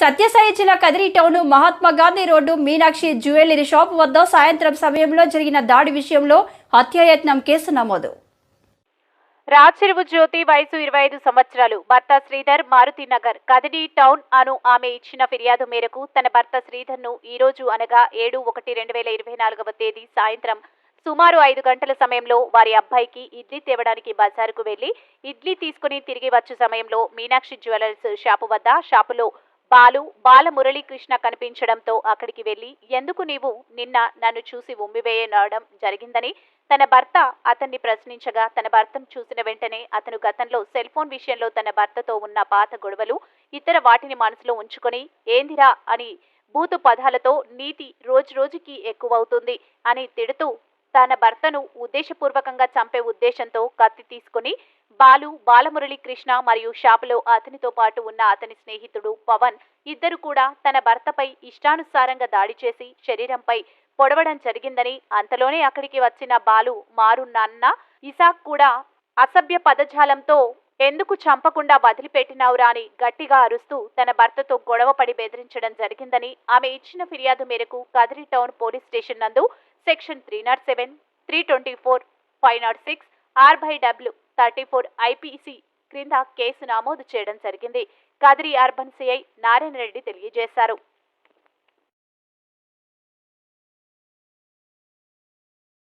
సత్యసాయి జిల్లా Kadiri town Mahatma Gandhi road Meenakshi jewellery shop వద్ద సాయంత్రం సమయంలో జరిగిన దాడి విషయంలో హత్యాయత్నం కేసు నమోదు. రాచెరువు జ్యోతి వయసు ఇరవై ఐదు సంవత్సరాలు. భర్త శ్రీధర్ మారుతి నగర్. కదిరి టౌన్ అను ఆమె ఇచ్చిన ఫిర్యాదు మేరకు తన భర్త శ్రీధర్ను ఈరోజు ఈ రోజు అనగా ఏడు ఒకటి రెండు వేల ఇరవై నాలుగవ తేదీ సాయంత్రం సుమారు ఐదు గంటల సమయంలో వారి అబ్బాయికి ఇడ్లీ తేవడానికి బజారుకు వెళ్ళి ఇడ్లీ తీసుకుని తిరిగి వచ్చు సమయంలో మీనాక్షి జ్యువెలర్స్ షాపు వద్ద షాపులో బాలు బాల మురళీకృష్ణ కనిపించడంతో అక్కడికి వెళ్ళి ఎందుకు నీవు నిన్న నన్ను చూసి ఉమ్మివేయనడం జరిగిందని? తన భర్త అతన్ని ప్రశ్నించగా తన భర్తను చూసిన వెంటనే అతను గతంలో సెల్ ఫోన్ విషయంలో తన భర్తతో ఉన్న పాత గొడవలు ఇతర వాటిని మనసులో ఉంచుకొని ఏందిరా అని బూతు పదాలతో నీతి రోజు రోజుకి ఎక్కువవుతుంది అని తిడుతూ తన భర్తను ఉద్దేశపూర్వకంగా చంపే ఉద్దేశంతో కత్తి తీసుకుని బాలు బాలమురళి కృష్ణ మరియు షాపులో అతనితో పాటు ఉన్న అతని స్నేహితుడు పవన్ ఇద్దరు కూడా తన భర్తపై ఇష్టానుసారంగా దాడి చేసి శరీరంపై పొడవడం జరిగిందని అంతలోనే అక్కడికి వచ్చిన బాలు మారు నాన్న ఇసాక్ కూడా అసభ్య పదజాలంతో ఎందుకు చంపకుండా వదిలిపెట్టినావురా అని గట్టిగా అరుస్తూ తన భర్తతో గొడవపడి బెదిరించడం జరిగిందని ఆమె ఇచ్చిన ఫిర్యాదు మేరకు కదిరి టౌన్ పోలీస్ స్టేషన్ నందు section three not seven three twenty four five not six R by W thirty four IPC క్రింద కేసు నమోదు చేయడం జరిగింది. కదిరి అర్బన్ సిఐ నారాయణ రెడ్డి తెలియజేశారు.